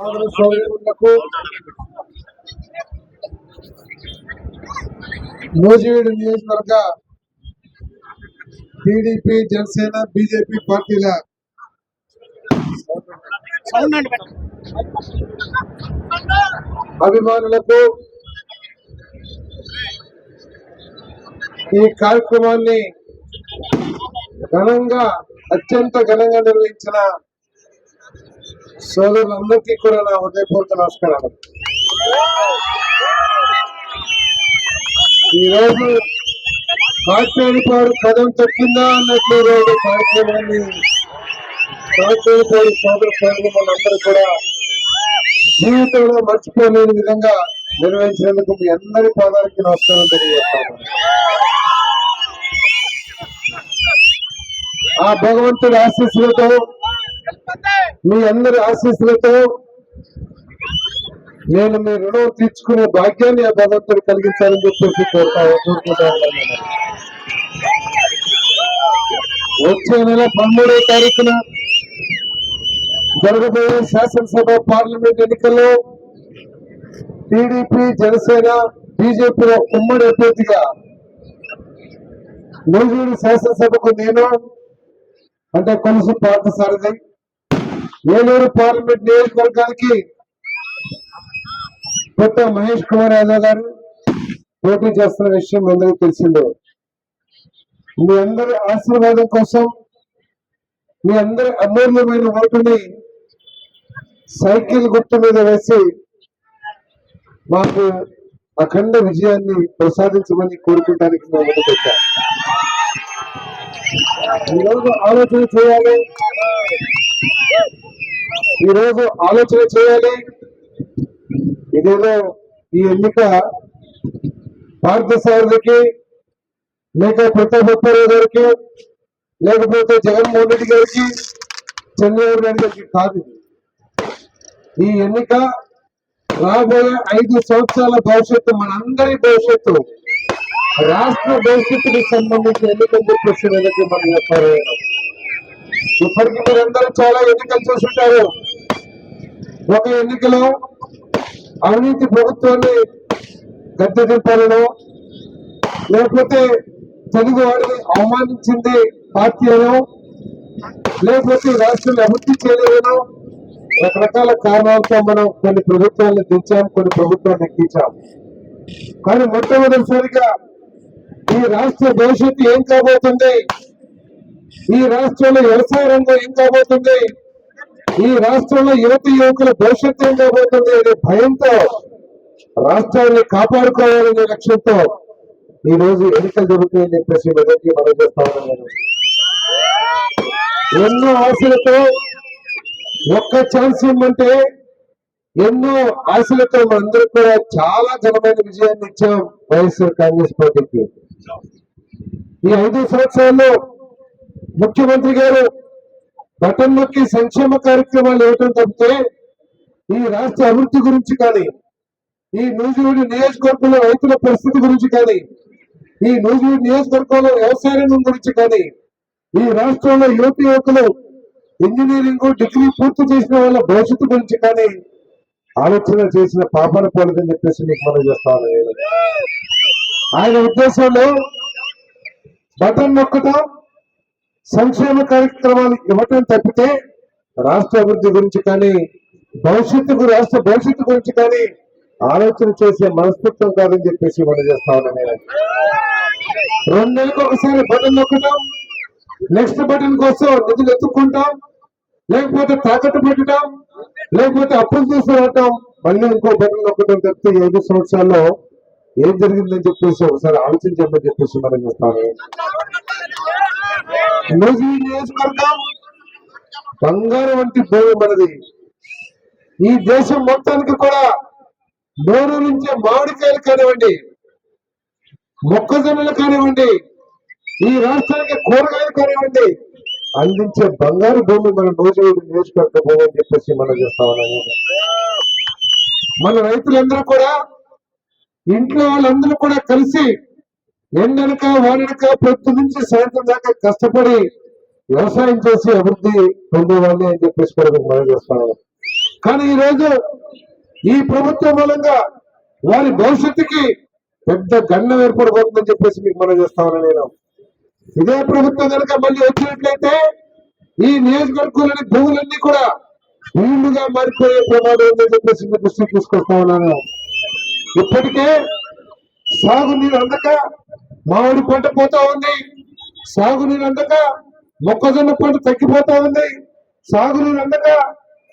సోదర సోదరులకు నూజివీడు నియోజకవర్గ టీడీపీ జనసేన బీజేపీ పార్టీల అభిమానులకు ఈ కార్యక్రమాన్ని ఘనంగా అత్యంత ఘనంగా నిర్వహించిన సోదరులందరికీ కూడా నా హృదయపూర్వక నమస్కారాలు. ఈరోజు కాట్రేనిపాడు కథం తప్పిందా అన్నట్లు ఈరోజు కార్యక్రమాన్ని కాట్రేనిపాడు సోదర సోదరులందరూ కూడా జీవితంలో మర్చిపోలేని విధంగా నిర్వహించినందుకు మీ అందరి పాదాలకి నమస్కారం తెలియజేస్తాను. ఆ భగవంతుడి ఆశీస్సులతో మీ అందరి ఆశీస్సులతో నేను మీ రుణం తీర్చుకునే భాగ్యాన్ని ఆ భగవంతుడు కలిగించాలని చెప్పేసి కోరుతా కోరుకుంటా వచ్చే నెల పదమూడవ తారీఖున జరగబోయే శాసనసభ పార్లమెంట్ ఎన్నికల్లో టీడీపీ జనసేన బీజేపీ ఉమ్మడి అభ్యర్థిగా నూజివీడు శాసనసభకు నేను అంటే కొలుసు పార్థసారథి ఏలూరు పార్లమెంట్ నియోజకవర్గానికి కొత్త మహేష్ కుమార్ యాదవ్ గారు పోటీ చేస్తున్న విషయం అందరికీ తెలిసిందే. మీ అందరి ఆశీర్వాదం కోసం మీ అందరి అమూల్యమైన ఓటుని సైకిల్ గుర్తు మీద వేసి మాకు అఖండ విజయాన్ని ప్రసాదించమని కోరుకోవడానికి మేము ముందుకు ఈరోజు ఆలోచన చేయాలి. ఈరోజు ఆలోచన చేయాలి. ఇదేదో ఈ ఎన్నిక పార్థసారథికి లేక ప్రతాప్ అప్పారావు గారికి లేకపోతే జగన్మోహన్ రెడ్డి గారికి చంద్రబాబు నాయుడు గారికి కాదు ఈ ఎన్నిక రాబోయే ఐదు సంవత్సరాల భవిష్యత్తు మనందరి భవిష్యత్తు రాష్ట్ర భవిష్యత్తుకు సంబంధించిన ఎన్నికలు చెప్పేసి ఎన్నిక మనం చెప్పారు ఇప్పటికి మీరందరూ చాలా ఎన్నికలు చూసుంటారు. ఒక ఎన్నికలో అవినీతి ప్రభుత్వాన్ని గద్దె దింపాలనో లేకపోతే తెలుగు వాడిని అవమానించింది పార్టీ అనో లేకపోతే రాష్ట్రాన్ని అభివృద్ధి చేయలేదనో రకరకాల కారణాలతో మనం కొన్ని ప్రభుత్వాలను దించాం కొన్ని ప్రభుత్వాలను ఎక్కించాం. కానీ మొట్టమొదటిసారిగా ఈ రాష్ట్ర భవిష్యత్తు ఏం కాబోతుంది? ఈ రాష్ట్రంలో వ్యవసాయ రంగం ఏం కాబోతుంది? ఈ రాష్ట్రంలో యువతి యువకుల భవిష్యత్తు ఏం కాబోతుంది అనే భయంతో రాష్ట్రాన్ని కాపాడుకోవాలనే లక్ష్యంతో ఈ రోజు ఎన్నికలు జరుగుతాయని చెప్పేసి మొదటి మనం చేస్తా ఉన్నాను ఎన్నో ఆశలతో ఒక్క ఛాన్స్ ఇమ్మంటే ఎన్నో ఆశలతో మనందరూ కూడా చాలా ఘనమైన విజయాన్ని ఇచ్చాం వైఎస్ఆర్ కాంగ్రెస్ పార్టీకి. ఈ ఐదు సంవత్సరాల్లో ముఖ్యమంత్రి గారు బటన్ నొక్కి సంక్షేమ కార్యక్రమాలు ఇవ్వటం తప్పితే ఈ రాష్ట్ర అభివృద్ధి గురించి కానీ ఈ నూజివీడు నియోజకవర్గంలో రైతుల పరిస్థితి గురించి కానీ ఈ నూజివీడు నియోజకవర్గంలో వ్యవసాయ రంగం గురించి కానీ ఈ రాష్ట్రంలో యువతి యువకులు ఇంజనీరింగ్ డిగ్రీ పూర్తి చేసిన వాళ్ళ భవిష్యత్తు గురించి కానీ ఆలోచన చేసిన పాపన పోలేదని చెప్పేసి మీకు మనం చేస్తాను ఆయన ఉద్దేశంలో బటన్ నొక్కటం సంక్షేమ కార్యక్రమాలు ఇవ్వటం తప్పితే రాష్ట్ర అభివృద్ధి గురించి కానీ భవిష్యత్తుకు రాష్ట్ర భవిష్యత్తు గురించి కానీ ఆలోచన చేసే మనస్తత్వం కాదని చెప్పేసి మనం చేస్తా ఉన్నాను నేను. రెండు నెలలకు ఒకసారి బటన్ నొక్కటం నెక్స్ట్ బటన్ కోసం నిధులు ఎత్తుక్కుంటాం లేకపోతే తాకట్టు పెట్టడం లేకపోతే అప్పులు తీసుకురావటం మళ్ళీ ఇంకో బటన్ నొక్కటం తప్పితే ఐదు సంవత్సరాల్లో ఏం జరిగిందని చెప్పేసి ఒకసారి ఆలోచించమని చెప్పేసి మనం చేస్తాను నూజివీడు నియోజకవర్గం వంటి భూమి మనది. ఈ దేశం మొత్తానికి కూడా నోరు నుంచి మామిడికాయలు కానివ్వండి మొక్కజొన్నలు కానివ్వండి ఈ రాష్ట్రానికి కూరగాయలు కానివ్వండి అందించే బంగారు భూమి మన నూజివీడు నియోజకవర్గ భూమి అని చెప్పేసి మనం చేస్తా ఉన్నాము. మన రైతులందరూ కూడా ఇంట్లో వాళ్ళందరూ కూడా కలిసి ఎండనక వాననక పొద్దు నుంచి సాయంత్రం దాకా కష్టపడి వ్యవసాయం చేసి అభివృద్ధి పొందేవాళ్ళని అని చెప్పేసి కూడా మీకు మనం చేస్తాను కానీ ఈ రోజు ఈ ప్రభుత్వం మూలంగా వారి భవిష్యత్తుకి పెద్ద గండం ఏర్పడబోతుందని చెప్పేసి మీకు మనం చేస్తామని నేను. ఇదే ప్రభుత్వం కనుక మళ్ళీ వచ్చినట్లయితే ఈ నియోజకవర్గంలోని భూములన్నీ కూడా భూములుగా మారిపోయే ప్రమాదం ఉందని చెప్పేసి మీ దృష్టికి తీసుకొస్తా ఉన్నాను. ఇప్పటికే సాగునీరు అందక మామిడి పంట పోతా ఉంది. సాగునీరు అందక మొక్కజొన్న పంట తగ్గిపోతా ఉంది. సాగునీరు అందక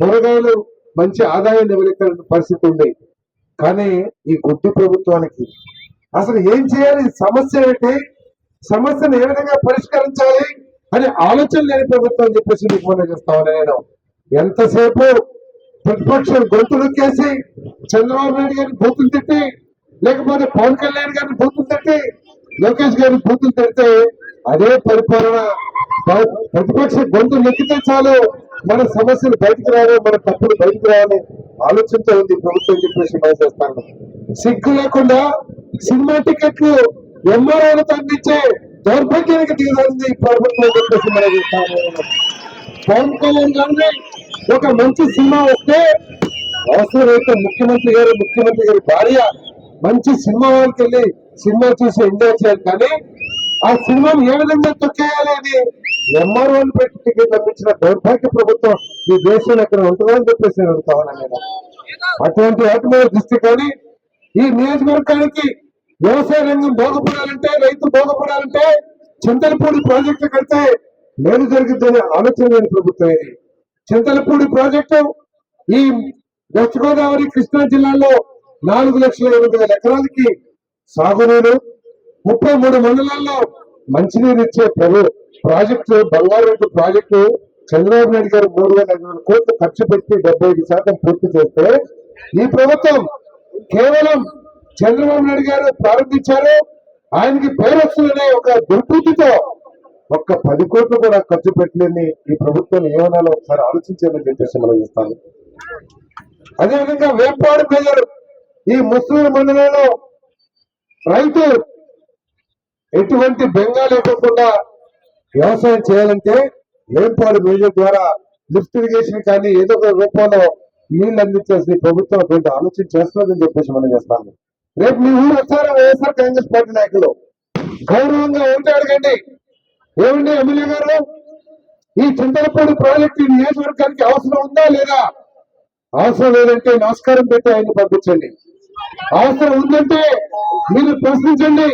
కూరగాయలు మంచి ఆదాయం నివరించే పరిస్థితి ఉంది. కానీ ఈ గుడ్డి ప్రభుత్వానికి అసలు ఏం చేయాలి? సమస్య ఏంటి? సమస్యను ఏ విధంగా పరిష్కరించాలి? అని ఆలోచన లేని ప్రభుత్వం చెప్పేసి మీకు మనం చేస్తామని నేను. ఎంతసేపు ప్రతిపక్షం గొంతు నొక్కేసి చంద్రబాబు నాయుడు గారిని బూతులు తిట్టి లేకపోతే పవన్ కళ్యాణ్ గారిని బూతులు తిట్టి లోకేష్ గారిని బూతులు తిడితే అదే పరిపాలన. ప్రతిపక్ష గొంతు నొక్కితే చాలు మన సమస్యలు బయటకు రావు మన తప్పులు బయటకు రావని ఆలోచనతో ఉంది ప్రభుత్వం చెప్పేసి మనం చేస్తాను. సిగ్గు లేకుండా సినిమా టికెట్లు ఎంఆర్ఓలకు అందించే దౌర్భాగ్యానికి దిగజారింది ప్రభుత్వం చెప్పేసి మనం చేస్తాము పవన్ కళ్యాణ్ గారిని ఒక మంచి సినిమా వస్తే అవసరమైతే ముఖ్యమంత్రి గారు ముఖ్యమంత్రి గారి భార్య మంచి సినిమా వాళ్ళకి వెళ్ళి సినిమా చూసి ఎంజాయ్ చేయాలి. కానీ ఆ సినిమాను ఏ విధంగా తొక్కేయాలి అని ఎంఆర్ఓ పెట్టి టికెట్ అందించిన దౌర్భాగ్య ప్రభుత్వం ఈ దేశంలో ఎక్కడ ఉంటుందని చెప్పేసి నేను అడుగుతా నేను అటువంటి వాటి దృష్టి కానీ ఈ నియోజకవర్గానికి వ్యవసాయ రంగం బాగుపడాలంటే రైతు బాగుపడాలంటే చింతలపూడి ప్రాజెక్టు కడితే మేలు జరుగుతుందనే ఆలోచన లేని ప్రభుత్వం ఇది. చింతలపూడి ప్రాజెక్టు ఈ వెస్ట్ గోదావరి కృష్ణా జిల్లాలో నాలుగు లక్షల ఎనిమిది వేల ఎకరాలకి సాగునీరు ముప్పై మూడు మండలాల్లో మంచినీరు ఇచ్చే ప్రభు ప్రాజెక్టు బంగారెడ్డి ప్రాజెక్టు చంద్రబాబు నాయుడు గారు మూడు వేల ఐదు వందల కోట్లు ఖర్చు పెట్టి డెబ్బై ఐదు శాతం పూర్తి చేస్తే ఈ ప్రభుత్వం కేవలం చంద్రబాబు నాయుడు గారు ప్రారంభించారు. ఆయనకి పేరు వస్తుందనే ఒక దుర్బుద్ధితో ఒక్క పది కోట్లు కూడా ఖర్చు పెట్టలేని ఈ ప్రభుత్వం ఏమనాలో ఒకసారి ఆలోచించాలని చెప్పేసి మనం ఇస్తాను అదేవిధంగా వేపాడు ప్రజలు ఈ ముస్లిం మండలంలో రైతు ఎటువంటి బెంగా లేకుండా వ్యవసాయం చేయాలంటే వేంపాడు మేజర్ ద్వారా లిఫ్ట్ ఇరిగేషన్ కానీ ఏదో ఒక రూపంలో నీళ్ళు అందించేసి ప్రభుత్వం అటువంటి ఆలోచన చేస్తుందని చెప్పేసి మనం చేస్తాము రేపు మీ ఊరు వస్తారా వైఎస్ఆర్ కాంగ్రెస్ పార్టీ నాయకులు? గౌరవంగా ఉంటే అడగండి. ఏమండి ఎమ్మెల్యే గారు? ఈ చింతలపూడి ప్రాజెక్టు ఈ నియోజకవర్గానికి అవసరం ఉందా లేదా? అవసరం లేదంటే నమస్కారం పెట్టి ఆయన్ని పంపించండి. అవసరం ఉందంటే మీరు ప్రశ్నించండి.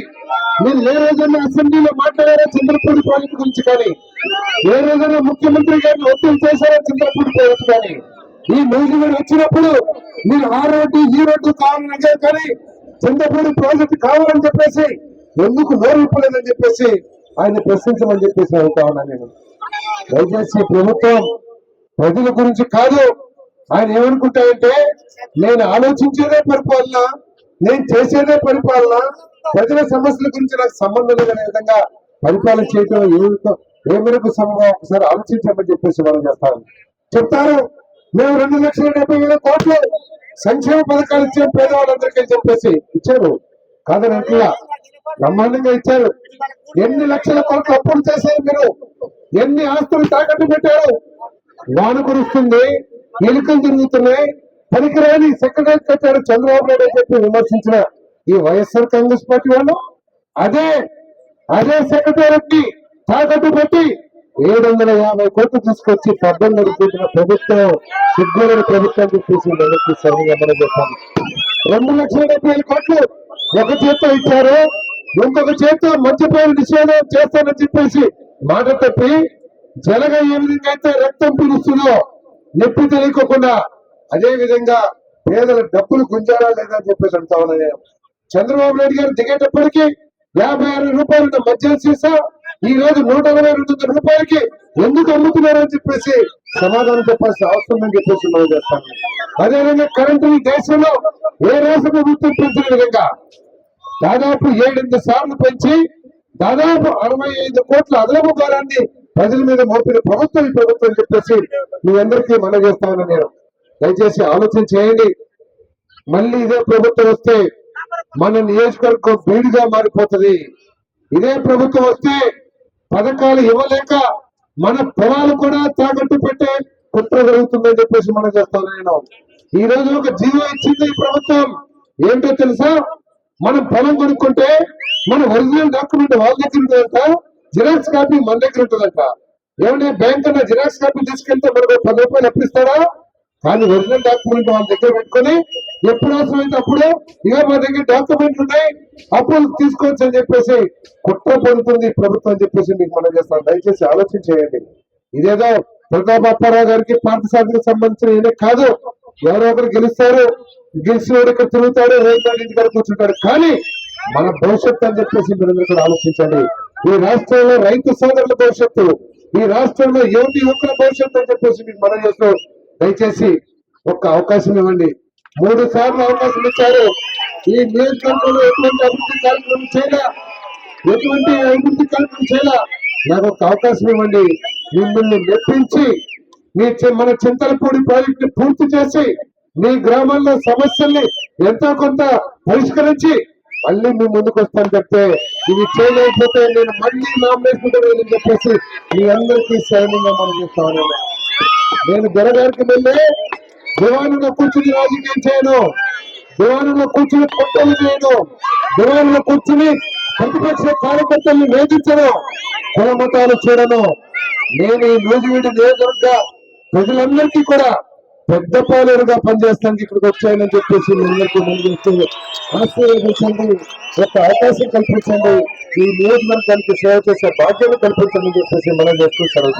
మీరు ఏ రోజైనా అసెంబ్లీలో మాట్లాడారా చంద్రపూడి ప్రాజెక్టు గురించి కానీ? ఏ రోజైనా ముఖ్యమంత్రి గారిని ఒత్తిడి చేశారా చంద్రపూడి ప్రాజెక్టు కానీ? ఈ మేజర్ వచ్చినప్పుడు మీరు ఆ రోడ్డు ఈ రోడ్డు కావాలని కానీ చంద్రపూడి ప్రాజెక్టు కావాలని చెప్పేసి ఎందుకు నోరు ఇప్పలేదని చెప్పేసి ఆయన ప్రశ్నించమని చెప్పేసి అడుగుతా ఉన్నాను నేను. దయచేసి ప్రభుత్వం ప్రజల గురించి కాదు ఆయన ఏమనుకుంటాయంటే నేను ఆలోచించేదే పరిపాలన నేను చేసేదే పరిపాలన ప్రజల సమస్యల గురించి నాకు సంబంధం లేదనే విధంగా పరిపాలన చేయటం ఏ ఏ మేరకు సంభవం ఒకసారి ఆలోచించమని చెప్పేసి వాళ్ళు చేస్తారు చెప్తారు మేము రెండు లక్షల డెబ్బై వేల కోట్లు సంక్షేమ పథకాలు ఇచ్చాం పేదవాళ్ళందరికీ చెప్పేసి ఇచ్చారు. కాదని అంటున్నా. బ్రహ్మాండంగా ఇచ్చారు. ఎన్ని లక్షల కోట్లు అప్పులు చేశారు మీరు? ఎన్ని ఆస్తులు తాకట్టు పెట్టారు? వాన కురుస్తుంది ఎలుకలు తిరుగుతున్నాయి పనికిరాని సెక్రటరీ కట్టారు చంద్రబాబు నాయుడు అని చెప్పి విమర్శించిన ఈ వైఎస్ఆర్ కాంగ్రెస్ పార్టీ వాళ్ళు అదే అదే సెక్రటరీకి తాకట్టు పెట్టి ఏడు వందల యాభై కోట్లు తీసుకొచ్చి పబ్బం నడిపించిన ప్రభుత్వం సిగ్గులేని ప్రభుత్వం చూసి వెనక్కి సరిగా మనం చెప్పాలి రెండు లక్షల డెబ్బై ఐదు కోట్లు ఒక చేత్తో ఇచ్చారు ఇంకొక చేత్తో మద్యపాన నిషేధం చేస్తానని చెప్పేసి మాట తప్పి జనగ ఏ విధంగా అయితే రక్తం పీలుస్తుందో నొప్పి తెలియకోకుండా అదే విధంగా పేదల డబ్బులు గుంజారా లేదా అని చెప్పేసి అడుగుతా ఉన్నా నేను చంద్రబాబు నాయుడు గారు దిగేటప్పటికి యాభై ఆరు రూపాయలు మద్యం సీసా ఈ రోజు నూట ఇరవై రెండు రూపాయలకి ఎందుకు అమ్ముతున్నారు అని చెప్పేసి సమాధానం చెప్పాల్సిన అవసరం అని చెప్పేసి మనం చేస్తాను అదేవిధంగా కరెంటు దేశంలో ఏ రాష్ట్ర ప్రభుత్వం పెంచిన విధంగా దాదాపు ఏడెనిమిది సార్లు పెంచి దాదాపు అరవై ఐదు కోట్ల అదనపు భారాన్ని ప్రజల మీద మోపిన ప్రభుత్వం ఈ ప్రభుత్వం చెప్పేసి మీ అందరికీ మనం చేస్తా నేను. దయచేసి ఆలోచన చేయండి. మళ్ళీ ఇదే ప్రభుత్వం వస్తే మన నియోజకవర్గం బీడుగా మారిపోతది. ఇదే ప్రభుత్వం వస్తే పథకాలు ఇవ్వలేక మన పొలాలు కూడా తాకట్టు పెట్టే కుట్ర జరుగుతుందని చెప్పేసి మనం చేస్తాను నేను ఈ రోజు ఒక జీవో ఇచ్చింది ప్రభుత్వం. ఏంటో తెలుసా? మనం పొలం కొనుక్కుంటే మన ఒరిజినల్ డాక్యుమెంట్ వాళ్ళ దగ్గర ఉంటుందంట జిరాక్స్ కాపీ మన దగ్గర ఉంటుందంట. ఏమంటే బ్యాంక్ అన్న జిరాక్స్ కాపీ తీసుకెళ్తే మనకు పది రూపాయలు అప్పిస్తారా కానీ ఒరిజినల్ డాక్యుమెంట్ వాళ్ళ దగ్గర పెట్టుకొని ఎప్పుడు అవసరమైతే అప్పుడు ఇక మా దగ్గర డాక్యుమెంట్లు ఉన్నాయి అప్పుడు తీసుకోవచ్చు అని చెప్పేసి కుట్ర పడుతుంది ప్రభుత్వం అని చెప్పేసి మీకు మనం చేస్తాం. దయచేసి ఆలోచన చేయండి. ఇదేదో ప్రతాప్ అప్పారావు గారికి పార్థసారికి సంబంధించిన ఈయన కాదు. ఎవరో ఒకరు గెలుస్తారు గెలిచినోడు ఇక్కడ తిరుగుతాడు రేపు ఇంటికాడ కూర్చుంటాడు. కానీ మన భవిష్యత్తు అని చెప్పేసి మీరందరూ కూడా ఆలోచించండి. ఈ రాష్ట్రంలో రైతు సోదరుల భవిష్యత్తు ఈ రాష్ట్రంలో యువతి యువకుల భవిష్యత్తు అని చెప్పేసి మీకు మనం చేస్తూ దయచేసి ఒక్క అవకాశం ఇవ్వండి. మూడు సార్లు అవకాశం ఇచ్చారు. ఈ నియోజకవర్గంలో ఎటువంటి అభివృద్ధి కార్యక్రమం చేయలే? ఎటువంటి అభివృద్ధి కార్యక్రమం చేయాల? నాకు ఒక అవకాశం ఇవ్వండి. మిమ్మల్ని మెప్పించి మీ మన చింతలపూడి ప్రాజెక్ట్ పూర్తి చేసి మీ గ్రామాల్లో సమస్యల్ని ఎంతో కొంత పరిష్కరించి మళ్ళీ మీ ముందుకు వస్తాను చెప్తే ఇది చేయలేకపోతే నేను మళ్ళీ నామినేషన్ అని చెప్పేసి మీ అందరికీ సైన్యంగా మనం చేస్తాను నేను దొరగారికి వెళ్ళి దివాణంలో కూర్చుని రాజకీయం చేయను. దివాణంలో కూర్చుని కుట్రలు చేయను. దివాణంలో కూర్చుని ప్రతిపక్ష కార్యకర్తల్ని వేధించను. కుల మతాలు చూడను. నేను ఈ నూజివీడి నియోజకవర్గ ప్రజలందరికీ కూడా పెద్ద పాలేరుగా పనిచేస్తానికి ఇక్కడికి వచ్చాయని చెప్పేసి అందరికీ ముందు ఆశీర్వదించండి. ఒక అవకాశం కల్పించండి. ఈ నియోజకవర్గానికి సేవ చేసే బాధ్యత కల్పించండి చెప్పేసి మనం చేస్తూ సెలవు